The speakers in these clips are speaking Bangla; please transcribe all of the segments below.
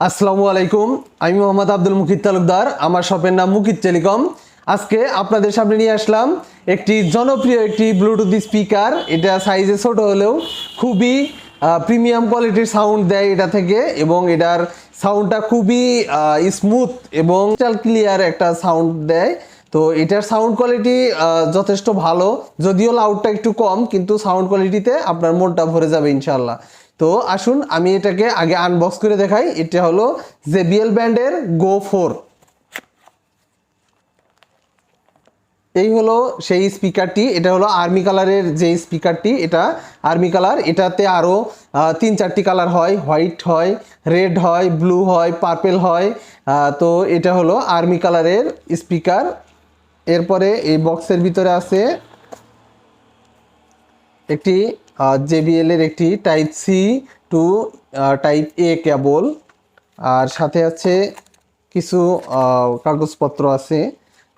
আসসালামু আলাইকুম, আমি মোহাম্মদ আব্দুল মুকিত তালুকদার, আমার শপের নাম মুকিত টেলিকম। আজকে আপনাদের সামনে নিয়ে আসলাম একটি জনপ্রিয় একটি ব্লুটুথ স্পিকার এটা সাইজে ছোট হলেও খুবই প্রিমিয়াম কোয়ালিটির সাউন্ড দেয় এটা থেকে এবং এটার সাউন্ডটা খুবই স্মুথ এবং ক্লিয়ার একটা সাউন্ড দেয়। তো এটার সাউন্ড কোয়ালিটি যথেষ্ট ভালো। যদিও লাউডটা একটু কম, কিন্তু সাউন্ড কোয়ালিটিতে আপনার মনটা ভরে যাবে ইনশাল্লাহ তো আসুন, আমি এটাকে আগে আনবক্স করে দেখাই। এটা হলো জেবিএল ব্র্যান্ডের গো ফোর এই হলো সেই স্পিকারটি এটা হলো আর্মি কালারের যে স্পিকারটি এটা আর্মি কালার এটাতে আরও তিন চারটি কালার হয়। হোয়াইট হয় রেড হয় ব্লু হয় পার্পেল হয়। তো এটা হলো আর্মি কালারের স্পিকার এরপরে এই বক্সের ভিতরে আছে একটি জেবিএল এর একটি type C to type A cable আর সাথে আছে কিছু কাগজপত্র আছে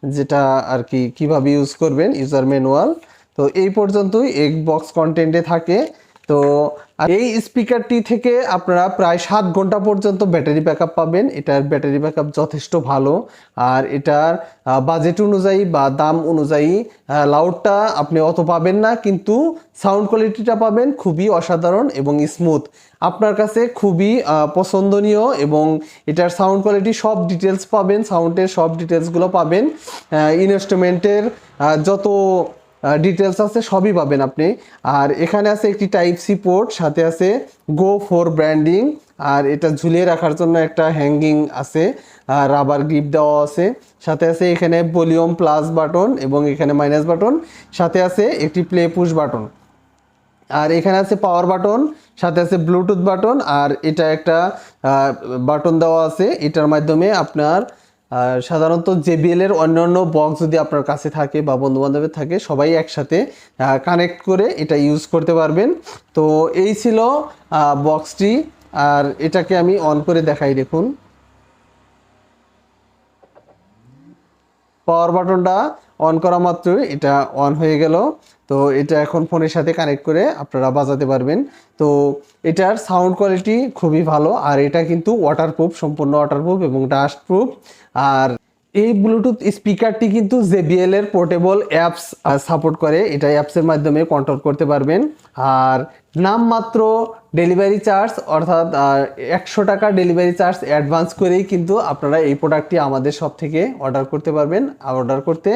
যেটা আর কি কীভাবে ইউজ করবেন ইউজার ম্যানুয়াল তো এই পর্যন্তই, এই বক্স কন্টেন্টে থাকে। তো এই স্পিকারটি থেকে আপনারা প্রায় সাত ঘণ্টা পর্যন্ত ব্যাটারি ব্যাকআপ পাবেন। এটার ব্যাটারি ব্যাকআপ যথেষ্ট ভালো। আর এটার বাজেট অনুযায়ী বা দাম অনুযায়ী লাউডটা আপনি অত পাবেন না, কিন্তু সাউন্ড কোয়ালিটিটা পাবেন খুবই অসাধারণ এবং স্মুথ আপনার কাছে খুবই পছন্দনীয় এবং এটার সাউন্ড কোয়ালিটি সব ডিটেলস পাবেন সাউন্ডের সব ডিটেলসগুলো পাবেন। ইনস্ট্রুমেন্টের যত ডিটেলস আছে, সবই পাবেন আপনি। আর এখানে আছে একটি টাইপ সি পোর্ট সাথে আছে গো ফোর ব্র্যান্ডিং আর এটা ঝুলিয়ে রাখার জন্য একটা হ্যাঙ্গিং আছে রাবার গ্রিপ দেওয়া আছে। সাথে আছে এখানে ভলিউম প্লাস বাটন এবং এখানে মাইনাস বাটন সাথে আছে একটি প্লে পুশ বাটন আর এখানে আছে পাওয়ার বাটন সাথে আছে ব্লুটুথ বাটন আর এটা একটা বাটন দেওয়া আছে। এটার মাধ্যমে আপনার আহ, সাধারণত জেবিএল এর অন্যান্য বক্স যদি আপনার কাছে থাকে বা বন্ধু বান্ধবের থাকে সবাই একসাথে কানেক্ট করে এটা ইউজ করতে পারবেন। তো এই ছিল বক্সটি আর এটাকে আমি অন করে দেখাই দেখুন। পাওয়ার বাটনটা অন করা মাত্র এটা অন হয়ে গেল। তো এটা এখন ফোনের সাথে কানেক্ট করে আপনারা বাজাতে পারবেন। তো এটার সাউন্ড কোয়ালিটি খুবই ভালো, আর এটা কিন্তু ওয়াটারপ্রুফ সম্পূর্ণ ওয়াটারপ্রুফ এবং ডাস্ট প্রুফ আর এই ব্লুটুথ স্পিকারটি কিন্তু জেবিএল এর পোর্টেবল অ্যাপস সাপোর্ট করে। এটা অ্যাপসের মাধ্যমে কন্ট্রোল করতে পারবেন। আর নামমাত্র ডেলিভারি চার্জ অর্থাৎ একশো টাকা ডেলিভারি চার্জ অ্যাডভান্স করেই কিন্তু আপনারা এই প্রোডাক্টটি আমাদের সব থেকে অর্ডার করতে পারবেন। অর্ডার করতে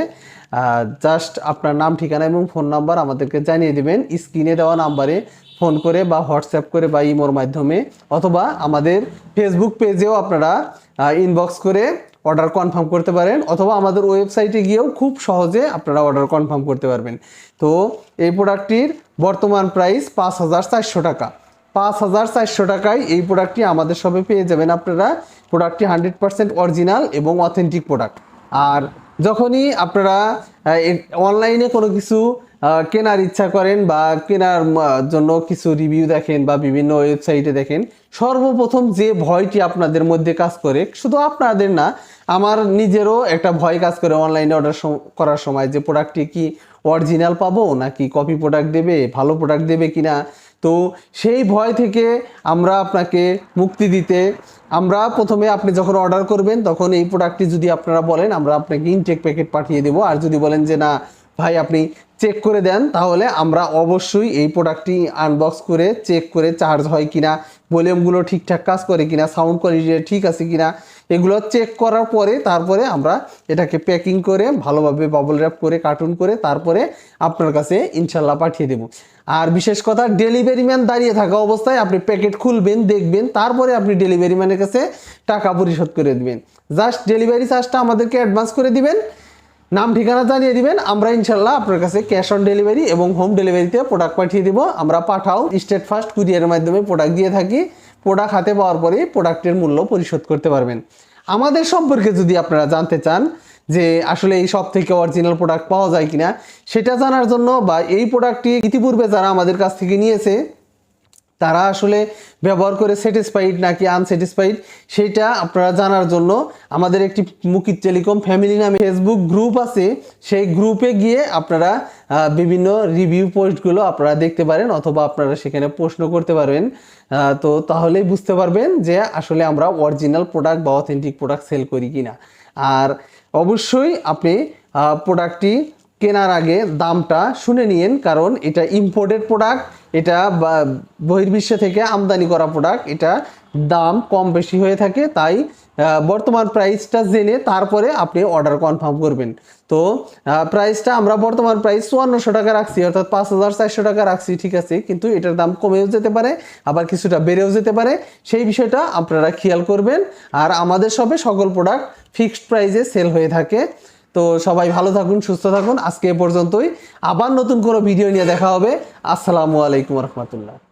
জাস্ট আপনার নাম, ঠিকানা এবং ফোন নাম্বার আমাদেরকে জানিয়ে দেবেন। স্ক্রিনে দেওয়া নাম্বারে ফোন করে বা হোয়াটসঅ্যাপ করে বা ইমোর মাধ্যমে, অথবা আমাদের ফেসবুক পেজেও আপনারা ইনবক্স করে অর্ডার কনফার্ম করতে পারেন অথবা আমাদের ওয়েবসাইটে গিয়েও খুব সহজে আপনারা অর্ডার কনফার্ম করতে পারবেন। তো এই প্রোডাক্টটির বর্তমান প্রাইস পাঁচ হাজার চারশো টাকা। পাঁচ হাজার চারশো টাকায় এই প্রোডাক্টটি আমাদের সবে পেয়ে যাবেন আপনারা। প্রোডাক্টটি হান্ড্রেড পার্সেন্ট অরিজিনাল এবং অথেন্টিক প্রোডাক্ট আর যখনই আপনারা অনলাইনে কোনো কিছু কেনার ইচ্ছা করেন বা কেনার জন্য কিছু রিভিউ দেখেন বা বিভিন্ন ওয়েবসাইটে দেখেন, সর্বপ্রথম যে ভয়টি আপনাদের মধ্যে কাজ করে, শুধু আপনাদের না আমার নিজেরও একটা ভয় কাজ করে অনলাইনে অর্ডার করার সময় যে প্রোডাক্টটি কি অরিজিনাল পাবো নাকি কপি প্রোডাক্ট দেবে, ভালো প্রোডাক্ট দেবে কি না তো সেই ভয় থেকে আমরা আপনাকে মুক্তি দিতে, আমরা প্রথমে আপনি যখন অর্ডার করবেন তখন এই প্রোডাক্টটি যদি আপনারা বলেন আমরা আপনাকে ইনটেক প্যাকেট পাঠিয়ে দেবো। আর যদি বলেন যে না ভাই, আপনি চেক করে দেন, তাহলে আমরা অবশ্যই এই প্রোডাক্টটি আনবক্স করে চেক করে চার্জ হয় কিনা ভলিউমগুলো ঠিকঠাক কাজ করে কিনা সাউন্ড কোয়ালিটি ঠিক আছে কিনা, এগুলো চেক করার পরে তারপরে আমরা এটাকে প্যাকিং করে ভালোভাবে বাবল র্যাপ করে কার্টুন করে তারপরে আপনার কাছে ইনশাল্লাহ পাঠিয়ে দেব। আর বিশেষ কথা ডেলিভারি ম্যান দাঁড়িয়ে থাকা অবস্থায় আপনি প্যাকেট খুলবেন, দেখবেন, তারপরে আপনি ডেলিভারি ম্যানের কাছে টাকা পরিশোধ করে দিবেন। জাস্ট ডেলিভারি চার্জটা আমাদেরকে অ্যাডভান্স করে দিবেন। নাম ঠিকানা জানিয়ে দিবেন, আমরা ইনশাল্লাহ আপনার কাছে ক্যাশ অন ডেলিভারি এবং হোম ডেলিভারিতে প্রোডাক্ট পাঠিয়ে দিব। আমরা পাঠাও স্টেট ফার্স্ট কুরিয়ারের মাধ্যমে প্রোডাক্ট দিয়ে থাকি। প্রোডাক্ট হাতে পাওয়ার পরে প্রোডাক্টের মূল্য পরিশোধ করতে পারবেন। আমাদের সম্পর্কে যদি আপনারা জানতে চান যে আসলে এই সব থেকে অরিজিনাল প্রোডাক্ট পাওয়া যায় কিনা, সেটা জানার জন্য বা এই প্রোডাক্টটি ইতিপূর্বে যারা আমাদের কাছ থেকে নিয়েছে তারা আসলে ব্যবহার করে স্যাটিসফাইড নাকি আনস্যাটিসফাইড সেটা আপনারা জানার জন্য আমাদের একটি মুকিত টেলিকম ফ্যামিলি নামে ফেসবুক গ্রুপ আছে। সেই গ্রুপে গিয়ে আপনারা বিভিন্ন রিভিউ পোস্টগুলো আপনারা দেখতে পারেন অথবা আপনারা সেখানে প্রশ্ন করতে পারবেন। তো তাহলেই বুঝতে পারবেন যে আসলে আমরা অরিজিনাল প্রোডাক্ট বা অথেন্টিক প্রোডাক্ট সেল করি কি না আর অবশ্যই আপনি প্রোডাক্টটি কেনার আগে দামটা শুনে নিন কারণ এটা ইম্পোর্টেড প্রোডাক্ট এটা বহির্বিশ্ব থেকে আমদানি করা প্রোডাক্ট এটা দাম কম বেশি হয়ে থাকে। তাই বর্তমান প্রাইসটা জেনে তারপরে আপনি অর্ডার কনফার্ম করবেন। তো প্রাইসটা আমরা বর্তমান প্রাইস চুয়ান্নশো টাকা রাখছি, অর্থাৎ পাঁচ হাজার চারশো টাকা রাখছি, ঠিক আছে? কিন্তু এটার দাম কমেও যেতে পারে, আবার কিছুটা বেড়েও যেতে পারে। সেই বিষয়টা আপনারা খেয়াল করবেন। আর আমাদের সবে সকল প্রোডাক্ট ফিক্সড প্রাইসে সেল হয়ে থাকে। তো সবাই ভালো থাকুন, সুস্থ থাকুন। আজকে এ পর্যন্তই। আবার নতুন কোনো ভিডিও নিয়ে দেখা হবে। আসসালামু আলাইকুম রহমতুল্লাহ।